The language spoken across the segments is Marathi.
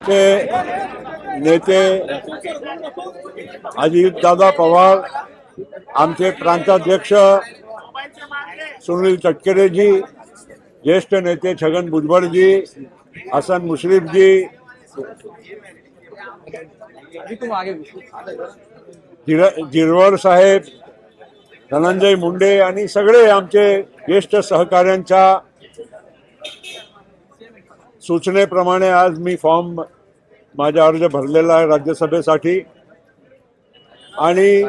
ते नेते अजितदादा पवार आमचे प्रांताध्यक्ष सुनील तटकरेजी ज्येष्ठ नेते छगन भुजबळजी हसन मुश्रीफजी. जिर जिरवर साहेब धनंजय मुंडे आणि सगळे आमचे ज्येष्ठ सहकाऱ्यांच्या सूचनेप्रमाणे आज मी फॉर्म माझा अर्ज भरलेला आहे राज्यसभेसाठी. आणि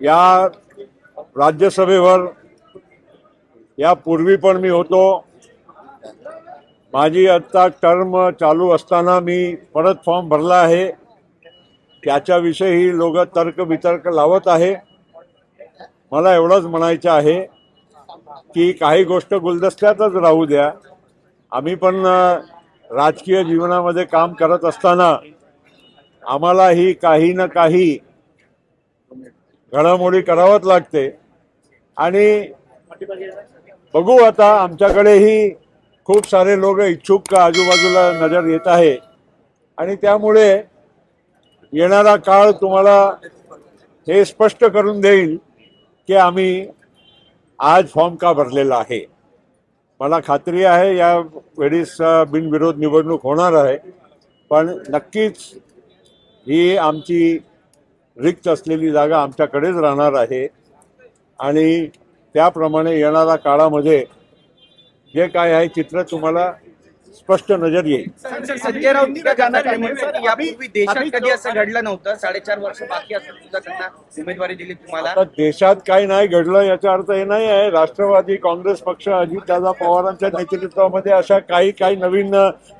या राज्यसभेवर यापूर्वी पण मी होतो. माझी आत्ता टर्म चालू असताना मी परत फॉर्म भरला आहे. त्याच्याविषयी लोक तर्क वितर्क लावत आहे. मला एवढंच म्हणायचं आहे की काही गोष्ट गुलदस्त्यातच राहू द्या. आम्ही पण राजकीय जीवनामध्ये काम करत असताना आम्हालाही काही ना काही घडामोडी करावंच लागते. आणि बघू आता आमच्याकडेही खूप सारे लोक इच्छुक आजूबाजूला नजर येत आहे. आणि त्यामुळे येणारा काळ तुम्हाला हे स्पष्ट करून देईल की आम्ही आज फॉर्म का भरलेला आहे. मला खात्री आहे या वेळीस बिनविरोध निवडणूक होणार आहे. पण नक्कीच ही आमची रिक्त असलेली जागा आमच्याकडेच राहणार आहे. आणि त्याप्रमाणे येणाऱ्या काळामध्ये जे काय आहे चित्र तुम्हाला स्पष्ट नजर येईल. सर संजय राऊत जाणार यापूर्वी देशात कधी असं घडलं नव्हतं? साडेचार वर्ष बाकी असून सुद्धा त्यांना उमेदवारी दिली तुम्हाला. देशात काही नाही घडलं याचा अर्थ हे नाही आहे. राष्ट्रवादी काँग्रेस पक्ष अजितदादा पवारांच्या नेतृत्वामध्ये अशा काही काही नवीन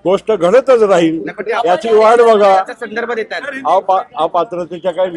गोष्ट घडतच राहील. याची वाट बघा. संदर्भ देतात. अपा- अपात्रतेच्या काही